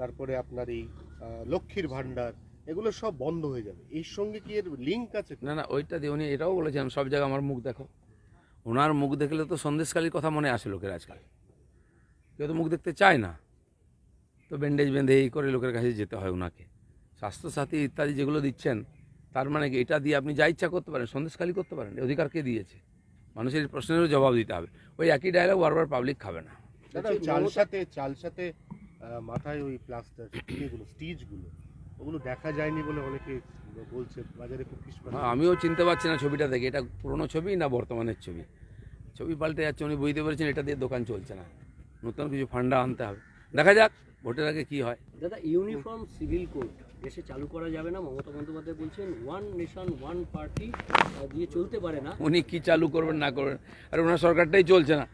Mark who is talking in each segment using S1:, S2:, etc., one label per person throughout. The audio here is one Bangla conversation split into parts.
S1: তারপরে আপনার এই লক্ষ্মীর ভান্ডার এগুলো সব বন্ধ হয়ে যাবে। এর সঙ্গে কি এর লিঙ্ক আছে?
S2: না না ওইটা দিয়ে উনি এটাও বলেছেন সব জায়গায় আমার মুখ দেখো। ওনার মুখ দেখলে তো সন্দেশকালীর কথা মনে আসে লোকের আজকাল। কেউ তো মুখ দেখতে চায় না। তো ব্যান্ডেজ বেঁধে এই করে লোকের কাছে যেতে হয় ওনাকে স্বাস্থ্যসাথী ইত্যাদি যেগুলো দিচ্ছেন তার মানে কি এটা দিয়ে আপনি যা ইচ্ছা করতে পারেন সন্দেশখালী করতে পারেন অধিকার কে দিয়েছে? মানুষের প্রশ্নেরও জবাব দিতে হবে। ওই একই ডায়লগ বারবার পাবলিক খাবে না।
S1: দাদা ওই মাথায় ওই প্লাস্টার এগুলো স্টিচগুলো ওগুলো দেখা যায়নি বলে অনেকে বলছে বাজারে খুব ফিস
S2: হ্যাঁ, আমিও চিনতে পারছি না ছবিটা দেখে। এটা পুরনো ছবি না বর্তমানের ছবি? ছবি পাল্টে যাচ্ছে উনি বুঝতে পেরেছেন এটা দিয়ে দোকান চলছে না। নতুন কিছু ফান্ডা আনতে হবে। দেখা যাক ভোটের আগে কি হয়।
S3: দাদা ইউনিফর্ম সিভিল কোড দেশে চালু করা যাবে না মমতা বন্দ্যোপাধ্যায় বলছেন ওয়ান নেশন ওয়ান পার্টি দিয়ে চলতে পারে না।
S2: উনি কি চালু করবেন না করবেন? আর ওনার সরকারটাই চলছে না।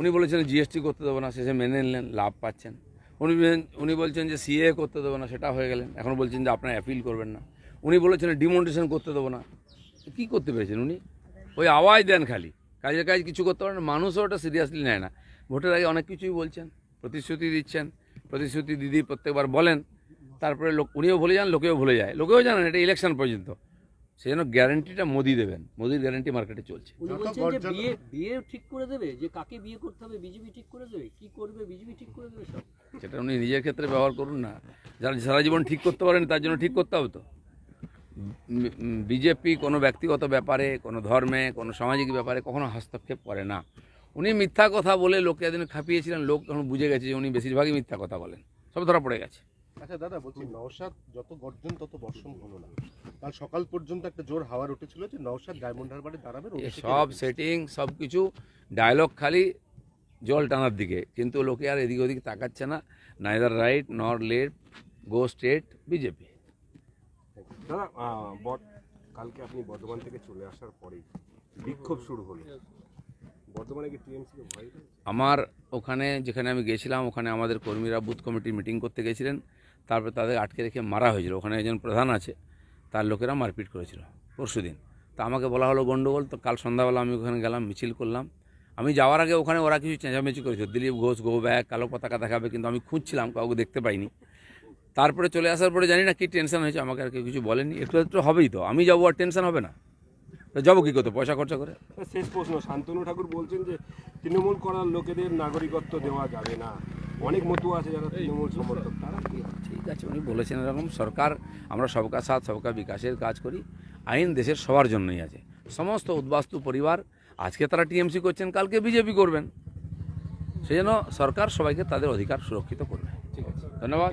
S2: উনি বলেছেন জিএসটি করতে দেবো না শেষে মেনে নিলেন লাভ পাচ্ছেন। উনি উনি বলছেন যে সিএ করতে দেবো না, সেটা হয়ে গেলেন। এখন বলছেন যে আপনার অ্যাপিল করবেন না। উনি বলেছেন ডিমন্ডেশন করতে দেবো না। কি করতে পেরেছেন উনি? ওই আওয়াজ দেন খালি। কাজের কাজ কিছু করতে পারেন। মানুষও ওটা সিরিয়াসলি নেয় না। ভোটের আগে অনেক কিছুই বলছেন, প্রতিশ্রুতি দিচ্ছেন, প্রতিশ্রুতি দিদি প্রত্যেকবার বলেন। তারপরে লোক, উনিও ভুলে যান, লোকেও ভুলে যায়। লোকেও জানেন এটা ইলেকশন পর্যন্ত। সেই জন্য গ্যারান্টিটা মোদি দেবেন। মোদির গ্যারান্টি মার্কেটে চলছে।
S3: বিয়ে বিয়ে ঠিক করে দেবে যে কাকে বিয়ে করতে হবে বিজেপি ঠিক করে দেবে কি করবে বিজেপি ঠিক করে দেবে সব?
S2: সেটা উনি নিজের ক্ষেত্রে ব্যবহার করুন না। যারা সারা জীবন ঠিক করতে পারেন তার জন্য ঠিক করতে হবে তো। বিজেপি কোনো ব্যক্তিগত ব্যাপারে কোনো ধর্মে কোনো সামাজিক ব্যাপারে কখনো হস্তক্ষেপ করে না। উনি মিথ্যা কথা বলে লোককে একদিন খাপিয়েছিলেন লোক তখন বুঝে গেছে যে উনি বেশিরভাগই মিথ্যা কথা বলেন। সব ধরা পড়ে গেছে।
S1: আচ্ছা দাদা বলছি নওশাদ যত গর্জন তত বর্ষণ হলো না। কাল সকাল পর্যন্ত একটা জোর হাওয়ার উঠেছিল যে নওশাদ ডায়মন্ড হারবারে দাঁড়াবে
S2: সব সেটিং সব কিছু ডায়লগ খালি জল টানার দিকে। কিন্তু লোকে আর এদিক ওদিক তাকাচ্ছে না neither right nor late go state BJP
S4: দাদা কালকে আপনি বর্ধমান থেকে চলে আসার পরেই বিক্ষোভ শুরু হলো। বর্ধমানে কি টিএমসি
S2: আমার ওখানে যেখানে আমি গেছিলাম ওখানে আমাদের কর্মীরা বুথ কমিটির মিটিং করতে গেছিলেন। তারপর তাদের আটকে রেখে মারা হয়েছিল। ওখানে একজন প্রধান আছে, তার লোকেরা মারপিট করেছিল পরশু দিন তা আমাকে বলা হলো, গন্ডগোল, তো কাল সন্ধ্যাবেলা আমি ওখানে গেলাম, মিছিল করলাম। আমি যাওয়ার আগে ওখানে ওরা কিছু চেঁচামেচি করেছিল, দিলীপ ঘোষ, গো ব্যাগ কালো পতাকা দেখাবে, কিন্তু আমি খুঁজছিলাম, কাউকে দেখতে পাইনি। তারপরে চলে আসার পরে জানি না কি টেনশন হয়েছে, আমাকে আর কেউ কিছু বলেনি। একটু একটু হবেই তো, আমি যাব আর টেনশন হবে না। যাব কী করতে পয়সা খরচা করে?
S4: শেষ প্রশ্ন, শান্তনু ঠাকুর বলছেন যে, তৃণমূল করার লোকেদের নাগরিকত্ব দেওয়া যাবে না। অনেক মতো আছে যারা তৃণমূল সমর্থক, তারা
S2: উনি বলেছেন এরকম সরকার আমরা সবকা সাথ সবকা বিকাশের কাজ করি আইন দেশের সবার জন্যই আছে। সমস্ত উদ্বাস্তু পরিবার আজকে তারা টিএমসি করছেন কালকে বিজেপি করবেন। সেই জন্য সরকার সবাইকে তাদের অধিকার সুরক্ষিত করবে। ঠিক আছে। ধন্যবাদ।